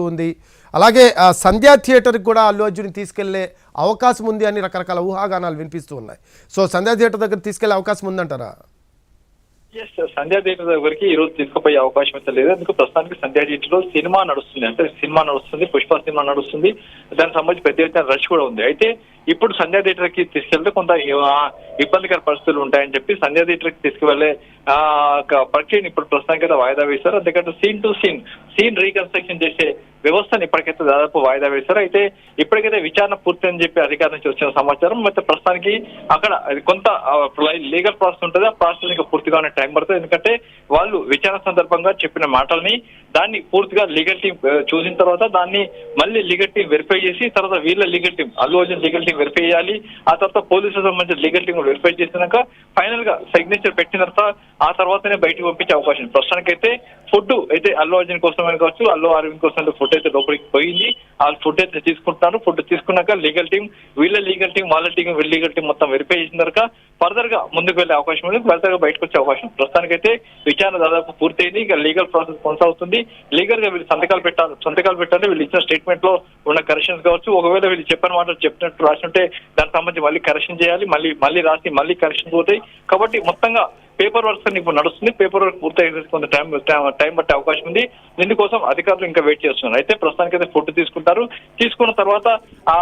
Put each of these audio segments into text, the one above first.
ఉంది. అలాగే ఆ, సంధ్యా థియేటర్కి కూడా అల్లు అర్జున్ తీసుకెళ్ళే అవకాశం ఉంది అని రకరకాల ఊహాగానాలు వినిపిస్తూ ఉన్నాయి. సో సంధ్యా థియేటర్ దగ్గర తీసుకెళ్ళే అవకాశం ఉందంటారా? ఎస్ సంధ్యా థియేటర్ దగ్గరికి ఈ రోజు తీసుకుపోయే అవకాశం అయితే లేదు. ఎందుకు ప్రస్తుతానికి సంధ్యా థియేటర్లో సినిమా నడుస్తుంది. అంటే సినిమా నడుస్తుంది పుష్ప సినిమా నడుస్తుంది. దానికి సంబంధించి పెద్ద ఎత్తున రష్ కూడా ఉంది. అయితే ఇప్పుడు సంధ్యా థియేటర్కి తీసుకెళ్తే కొంత ఇబ్బందికర పరిస్థితులు ఉంటాయని చెప్పి సంజయ్ థియేటర్కి తీసుకువెళ్ళే ఆ, ప్రక్రియను ఇప్పుడు ప్రస్తుతానికి అయితే వాయిదా వేశారు. అందుకంటే scene to scene scene reconstruction చేసే వ్యవస్థను ఇప్పటికైతే దాదాపు వాయిదా వేశారు. అయితే ఇప్పటికైతే విచారణ పూర్తి అని చెప్పి అధికారి నుంచి వచ్చిన సమాచారం. అయితే ప్రస్తుతానికి అక్కడ కొంత లీగల్ ప్రాసెస్ ఉంటుంది. ఆ ప్రాసెస్ ఇంకా పూర్తిగా టైం పడుతుంది. ఎందుకంటే వాళ్ళు విచారణ సందర్భంగా చెప్పిన మాటల్ని దాన్ని పూర్తిగా లీగల్ టీం చూసిన తర్వాత దాన్ని మళ్ళీ లీగల్ టీం వెరిఫై చేసి తర్వాత వీళ్ళ legal team Allu Arjun legal team verify చేయాలి. ఆ తర్వాత పోలీసులకు సంబంధించిన లీగల్ టీం వెరిఫై చేసినాక ఫైనల్గా సిగ్నేచర్ పెట్టిన తర్వాత ఆ తర్వాతనే బయటకు పంపించే అవకాశం ప్రస్తుతానికైతే ఫుడ్ అయితే అల్లు అర్జున్ కోసం అని కావచ్చు అల్లు అరవింద్ కోసం ఫుడ్ అయితే లోపలికి పోయింది. ఆ ఫుడ్ అయితే తీసుకుంటున్నారు. ఫుడ్ తీసుకున్నాక లీగల్ టీం వీళ్ళ లీగల్ టీం వాళ్ళ టీం వీళ్ళ లీగల్ టీం మొత్తం వెరిఫై చేసిన తర్వాత ఫర్దర్గా ముందుకు వెళ్ళే అవకాశం ఉంది. ఫర్దర్గా బయటకు వచ్చే అవకాశం ప్రస్తుతానికైతే విచారణ దాదాపు పూర్తయింది. ఇంకా లీగల్ ప్రాసెస్ కొనసాగుతుంది. లీగల్గా వీళ్ళు సంతకాలు పెట్టాలి సంతకాలు పెట్టాలి వీళ్ళు ఇచ్చిన స్టేట్మెంట్లో ఉన్న కరెక్షన్స్ కావచ్చు. ఒకవేళ వీళ్ళు చెప్పిన మాటలు చెప్పినట్టు రాసి ఉంటే దానికి సంబంధించి మళ్ళీ కరెక్షన్ చేయాలి. మళ్ళీ మళ్ళీ దాటి మళ్ళీ కరెక్షన్ పోతాయి కాబట్టి మొత్తంగా పేపర్ వర్క్స్ అని ఇప్పుడు నడుస్తుంది. పేపర్ వర్క్ పూర్తయ్యే కొంత టైం టైం పట్టే అవకాశం ఉంది. దీనికోసం అధికారులు ఇంకా వెయిట్ చేస్తున్నారు. అయితే ప్రస్తుతానికి అయితే ఫుడ్ తీసుకుంటారు. తీసుకున్న తర్వాత ఆ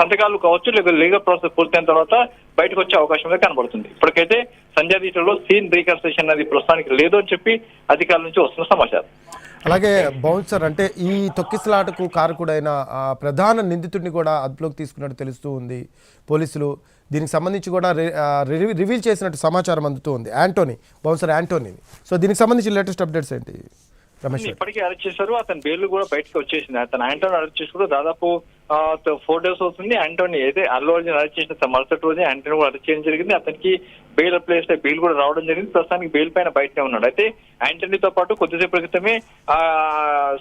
సంతకాలు కావచ్చు లేదా లీగల్ ప్రాసెస్ పూర్తయిన తర్వాత బయటకు వచ్చే అవకాశం అయితే కనబడుతుంది. ఇప్పటికైతే సంజయ్ థియేటర్లో సీన్ రీకన్స్ట్రక్షన్ అనేది ప్రస్తుతానికి లేదు అని చెప్పి అధికారుల నుంచి వస్తున్న సమాచారం. అలాగే బౌన్సర్ అంటే ఈ తొక్కిసలాటకు కారకుడైన ప్రధాన నిందితుడిని కూడా అదుపులోకి తీసుకున్నట్టు తెలుస్తూ ఉంది పోలీసులు. దీనికి సంబంధించి కూడా రివీల్ చేసినట్టు సమాచారం అందుతూ ఉంది. యాంటోనీ బౌన్సర్ యాంటోనీ సో దీనికి సంబంధించి లేటెస్ట్ అప్డేట్స్ ఏంటి? ఇప్పటికే అరెస్ట్ చేశారు. అతని బెయిల్ కూడా బయటకు వచ్చేసింది. అతను యాంటోని అరెస్ట్ చేసి కూడా దాదాపు ఫోర్ డేస్ అవుతుంది. యాంటోని అయితే అల్లు అర్జున్ అరెస్ట్ చేసిన మరుసటి రోజే యాంటోని కూడా అరెస్ట్ చేయడం జరిగింది. అతనికి బెయిల్ అప్లై చేస్తే బెయిల్ కూడా రావడం జరిగింది. ప్రస్తుతానికి బెయిల్ పైన బయటనే ఉన్నాడు. అయితే యాంటనీతో పాటు కొద్దిసేపు క్రితమే ఆ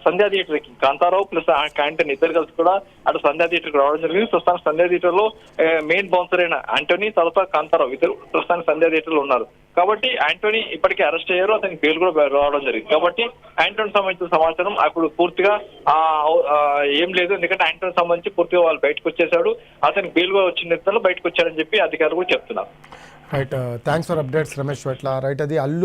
సంధ్యా థియేటర్కి కాంతారావు ప్లస్ యాంటనీ ఇద్దరు కలిసి కూడా అటు సంధ్యా థియేటర్కి రావడం జరిగింది. ప్రస్తుతానికి సంధ్యా థియేటర్లో మెయిన్ బౌన్సర్ అయిన యాంటోనీ తర్వాత కాంతారావు ఇద్దరు ప్రస్తుతానికి సంధ్యా థియేటర్లో ఉన్నారు. కాబట్టి యాంటోనీ ఇప్పటికే అరెస్ట్ అయ్యారు అతనికి బెయిల్ కూడా రావడం జరిగింది. కాబట్టి యాంటోని సంబంధించిన సమాచారం అప్పుడు పూర్తిగా ఆ, ఏం లేదు. ఎందుకంటే యాంటోని సంబంధించి పూర్తిగా వాళ్ళు బయటకు వచ్చేసాడు అతనికి బెయిల్ కూడా వచ్చిన నేతలు బయటకు వచ్చారని చెప్పి అధికారులు కూడా చెప్తున్నారు. Right thanks for updates Ramesh Vetla right అది అల్లు